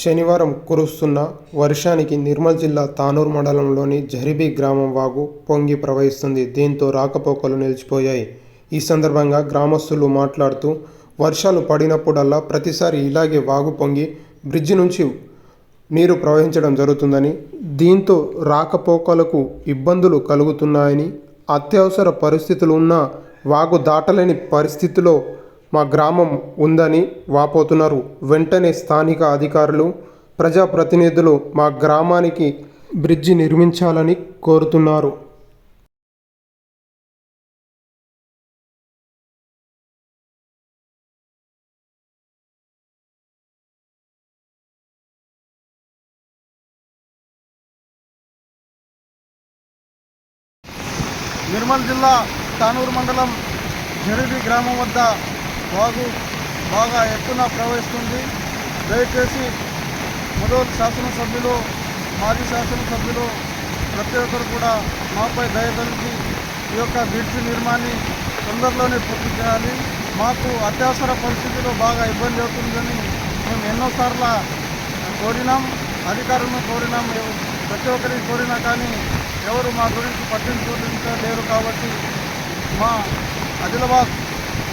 శనివారం కురుస్తున్న వర్షానికి నిర్మల్ జిల్లా తానూరు మండలంలోని జహరిబీ గ్రామం వాగు పొంగి ప్రవహిస్తుంది. దీంతో రాకపోకలు నిలిచిపోయాయి. ఈ సందర్భంగా గ్రామస్తులు మాట్లాడుతూ వర్షాలు పడినప్పుడల్లా ప్రతిసారి ఇలాగే వాగు పొంగి బ్రిడ్జి నుంచి నీరు ప్రవహించడం జరుగుతుందని దీంతో రాకపోకలకు ఇబ్బందులు కలుగుతున్నాయని అత్యవసర పరిస్థితులు ఉన్నా వాగు దాటలేని పరిస్థితిలో మా గ్రామం ఉందని వాపోతున్నారు. వెంటనే స్థానిక అధికారులు ప్రజాప్రతినిధులు మా గ్రామానికి బ్రిడ్జి నిర్మించాలని కోరుతున్నారు. నిర్మల్ జిల్లా తానూరు మండలం జరిబి గ్రామం వద్ద బాగు బాగా ఎత్తున ప్రవహిస్తుంది దయచేసి మొదలు శాసనసభ్యులు మాజీ శాసనసభ్యులు ప్రతి ఒక్కరు కూడా మాపై దయ కలిగి ఈ యొక్క బ్రిడ్జ్ నిర్మాణాన్ని తొందరలోనే పూర్తి చేయాలి. మాకు అత్యవసర పరిస్థితిలో బాగా ఇబ్బంది అవుతుందని మేము ఎన్నోసార్లు కోరినాం అధికారులను కోరినాం ప్రతి ఒక్కరికి కోరినా కానీ ఎవరు మా గురించి పట్టించుకోలేరు కాబట్టి మా ఆదిలాబాద్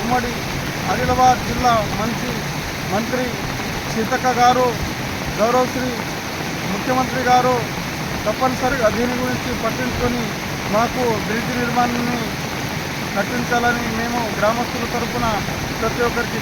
ఉమ్మడి ఆదిలాబాద్ జిల్లా మంచి మంత్రి సీతక్క గారు గౌరవశ్రీ ముఖ్యమంత్రి గారు తప్పనిసరిగా దీని గురించి పట్టించుకొని మాకు బ్రిడ్జ్ నిర్మాణాన్ని కట్టించాలని మేము గ్రామస్తుల తరఫున ప్రతి ఒక్కరికి